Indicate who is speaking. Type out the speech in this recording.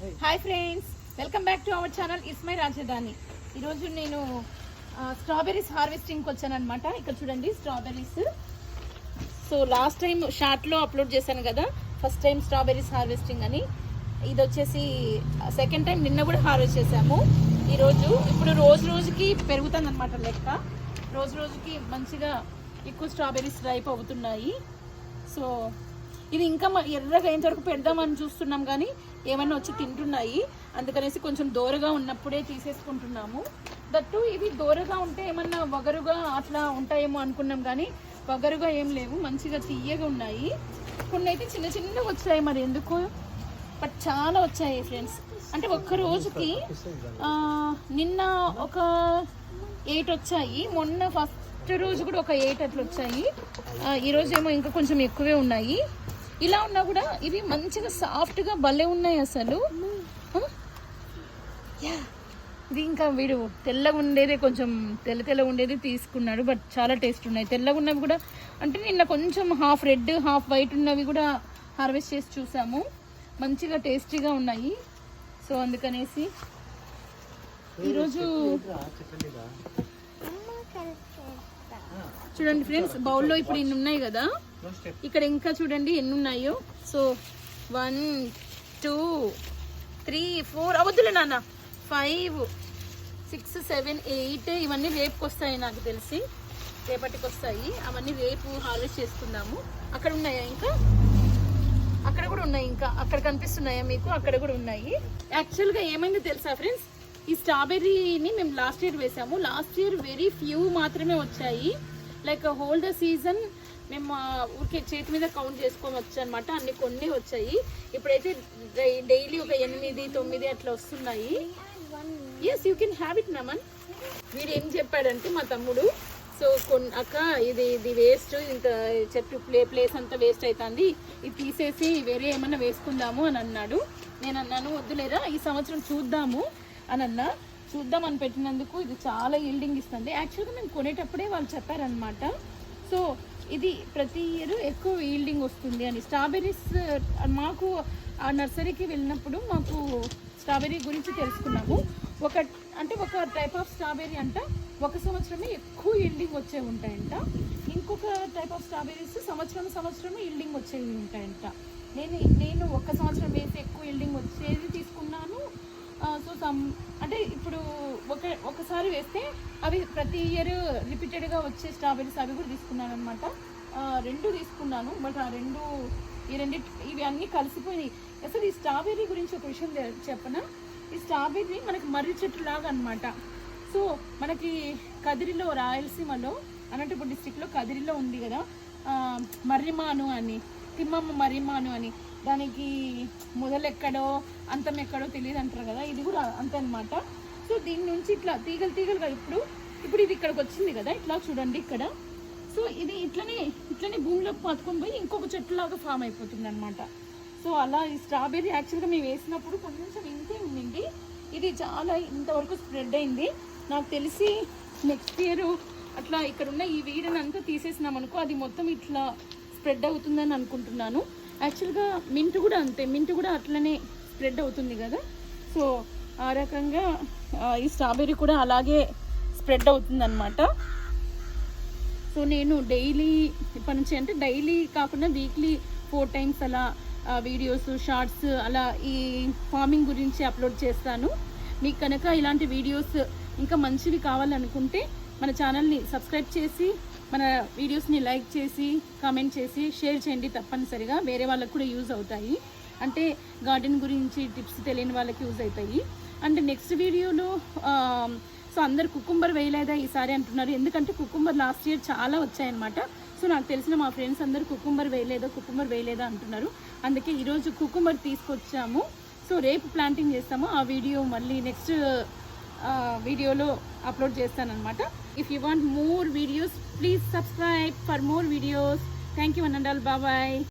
Speaker 1: Hi friends welcome back to our channel. It's my Rajdhani. ఈరోజు నేను strawberries హార్వెస్టింగ్కి వచ్చానమాట అనమాట ఇక్కడ చూడండి స్ట్రాబెర్రీస్. సో లాస్ట్ టైం షార్ట్లో అప్లోడ్ చేశాను కదా ఫస్ట్ టైం స్ట్రాబెర్రీస్ హార్వెస్టింగ్ అని. ఇది వచ్చేసి సెకండ్ టైం నిన్న కూడా హార్వెస్ట్ చేసాము ఈరోజు ఇప్పుడు రోజు రోజుకి పెరుగుతుందన్నమాట లెక్క. రోజు రోజుకి మంచిగా ఎక్కువ స్ట్రాబెర్రీస్ రైప్ అవుతున్నాయి. సో ఇది ఇంకా ఎర్రగా అయ్యేంతవరకు పెడదామని చూస్తున్నాం కానీ ఏమన్నా వచ్చి తింటున్నాయి. అందుకనేసి కొంచెం దూరగా ఉన్నప్పుడే తీసేసుకుంటున్నాము. దట్టు ఇవి దూరగా ఉంటే ఏమన్నా వగరుగా అట్లా ఉంటాయేమో అనుకున్నాం కానీ వగరుగా ఏం లేవు. మంచిగా తీయగా ఉన్నాయి. కొన్ని అయితే చిన్న చిన్నగా వచ్చాయి మరి. ఎందుకు? బట్ చాలా వచ్చాయి ఫ్రెండ్స్. అంటే ఒక్క రోజుకి నిన్న ఒక ఎయిట్ వచ్చాయి. మొన్న ఫస్ట్ రోజు కూడా ఒక ఎయిట్ అట్లా వచ్చాయి. ఈరోజు ఏమో ఇంకా కొంచెం ఎక్కువే ఉన్నాయి. ఇలా ఉన్నా కూడా ఇవి మంచిగా సాఫ్ట్గా భలే ఉన్నాయి అసలు? యా. ఇది ఇంకా వీడు తెల్లగా ఉండేది కొంచెం తెల్ల తెల్లగా ఉండేది తీసుకున్నాడు బట్ చాలా టేస్ట్ ఉన్నాయి. తెల్లగా ఉన్నవి కూడా అంటే నిన్న కొంచెం హాఫ్ రెడ్ హాఫ్ వైట్ ఉన్నవి కూడా హార్వెస్ట్ చేసి చూసాము. మంచిగా టేస్టీగా ఉన్నాయి. సో అందుకనేసి ఈరోజు చూడండి ఫ్రెండ్స్ బౌల్లో ఇప్పుడు ఇన్ని ఉన్నాయి కదా. ఇక్కడ ఇంకా చూడండి ఎన్ని ఉన్నాయో so one two three four అవద్దులే నాన్న. ఫైవ్ సిక్స్ సెవెన్ ఎయిట్ ఇవన్నీ రేపుకి వస్తాయి నాకు తెలిసి. రేపటికి వస్తాయి అవన్నీ రేపు హార్వెస్ట్ చేసుకుందాము. అక్కడ ఉన్నాయా ఇంకా? అక్కడ కూడా ఉన్నాయి ఇంకా. అక్కడ కనిపిస్తున్నాయా మీకు? అక్కడ కూడా ఉన్నాయి. యాక్చువల్గా ఏమైందో తెలుసా ఫ్రెండ్స్ ఈ స్ట్రాబెర్రీని మేము లాస్ట్ ఇయర్ వేసాము. లాస్ట్ ఇయర్ వెరీ ఫ్యూ మాత్రమే వచ్చాయి. లైక్ హోల్ ద సీజన్ మేము మా ఊరికే చేతి మీద కౌంట్ చేసుకోవచ్చు అనమాట అన్ని కొన్ని వచ్చాయి. ఇప్పుడైతే డైలీ ఒక ఎనిమిది తొమ్మిది అట్లా వస్తున్నాయి. Yes you can have it Naman వీడు ఏం చెప్పాడంటే మా తమ్ముడు సో కొన్ని అక్క ఇది ఇది వేస్ట్ ఇంత చెట్టు ప్లే ప్లేస్ అంతా వేస్ట్ అవుతుంది ఇది తీసేసి వేరే ఏమన్నా వేసుకుందాము అని అన్నాడు. నేను అన్నాను వద్దులేరా ఈ సంవత్సరం చూద్దాము అని అన్నా. చూద్దాం అని పెట్టినందుకు ఇది చాలా ఈల్డింగ్ ఇస్తుంది. యాక్చువల్గా మేము కొనేటప్పుడే వాళ్ళు చెప్పారనమాట సో ఇది ప్రతి ఇయర్ ఎక్కువ ఈల్డింగ్ వస్తుంది అని. స్ట్రాబెర్రీస్ మాకు ఆ నర్సరీకి వెళ్ళినప్పుడు మాకు స్ట్రాబెర్రీ గురించి తెలుసుకున్నాము. ఒక అంటే ఒక టైప్ ఆఫ్ స్ట్రాబెర్రీ అంట ఒక సంవత్సరమే ఎక్కువ ఈల్డింగ్ వచ్చే ఉంటాయంట. ఇంకొక టైప్ ఆఫ్ స్ట్రాబెర్రీస్ సంవత్సరం సంవత్సరం ఈల్డింగ్ వచ్చేవి ఉంటాయంట. నేను నేను ఒక సంవత్సరం వేసి ఎక్కువ ఈల్డింగ్ వచ్చేది తీసుకున్నాను. సో సమ్ అంటే ఇప్పుడు ఒక ఒకసారి వేస్తే అవి ప్రతి ఇయర్ రిపీటెడ్గా వచ్చే స్ట్రాబెర్రీస్ అవి కూడా తీసుకున్నాను అనమాట రెండు తీసుకున్నాను బట్ ఆ రెండు ఈ రెండు ఇవి అన్నీ కలిసిపోయినాయి. అసలు ఈ స్ట్రాబెర్రీ గురించి ఒక విషయం చెప్పనా? ఈ స్ట్రాబెర్రీ మనకి మర్రి చెట్టు లాగా అనమాట సో మనకి కదిరిలో రాయలసీమలో అనంతపురం డిస్టిక్లో కదిరిలో ఉంది కదా మర్రిమాను అని తిమ్మమ్మ మర్రిమాను అని. దానికి మొదలెక్కడో అంతం ఎక్కడో తెలియదు అంటారు కదా ఇది కూడా అంతే అనమాట సో దీని నుంచి ఇట్లా తీగలు తీగలుగా ఇప్పుడు ఇప్పుడు ఇది ఇక్కడికి వచ్చింది కదా ఇట్లా చూడండి ఇక్కడ. సో ఇది ఇట్లనే ఇట్లనే భూమిలోకి పట్టుకొని పోయి ఇంకొక చెట్టులాగా ఫామ్ అయిపోతుంది అనమాట సో అలా ఈ స్ట్రాబెర్రీ యాక్చువల్గా మేము వేసినప్పుడు కొంచెం ఇంతే ఉండింది. ఇది చాలా ఇంతవరకు స్ప్రెడ్ అయింది. నాకు తెలిసి నెక్స్ట్ ఇయర్ అట్లా ఇక్కడ ఉన్న ఈ వీడనంతా అంతా తీసేసినాం అనుకో అది మొత్తం ఇట్లా స్ప్రెడ్ అవుతుందని అనుకుంటున్నాను. యాక్చువల్గా మింట్ కూడా అంతే. మింట్ కూడా అట్లనే స్ప్రెడ్ అవుతుంది కదా. సో ఆ రకంగా ఈ స్ట్రాబెర్రీ కూడా అలాగే స్ప్రెడ్ అవుతుంది సో నేను డైలీ ఇప్పటి నుంచి అంటే డైలీ కాకుండా వీక్లీ ఫోర్ టైమ్స్ అలా వీడియోస్ షార్ట్స్ అలా ఈ ఫార్మింగ్ గురించి అప్లోడ్ చేస్తాను. మీకు కనుక ఇలాంటి వీడియోస్ ఇంకా మంచివి కావాలనుకుంటే మన ఛానల్ని సబ్స్క్రైబ్ చేసి మన వీడియోస్ని లైక్ చేసి కామెంట్ చేసి షేర్ చేయండి తప్పనిసరిగా. వేరే వాళ్ళకు కూడా యూజ్ అవుతాయి. అంటే గార్డెన్ గురించి టిప్స్ తెలియని వాళ్ళకి యూజ్ అవుతాయి. అంటే నెక్స్ట్ వీడియోలో సో అందరు కుకుంబర్ వేయలేదా ఈసారి అంటున్నారు. ఎందుకంటే కుకుంబర్ లాస్ట్ ఇయర్ చాలా వచ్చాయన్నమాట. సో నాకు తెలిసిన మా ఫ్రెండ్స్ అందరూ కుకుంబర్ వేయలేదా కుకుంబర్ వేయలేదా అంటున్నారు. అందుకే ఈరోజు కుకుంబర్ తీసుకొచ్చాము. సో రేపు ప్లాంటింగ్ చేస్తాము. ఆ వీడియో మళ్ళీ నెక్స్ట్ వీడియోలో upload చేస్తానన్నమాట. If you want more videos please subscribe for more videos thank you అనండాల్ బాబాయ్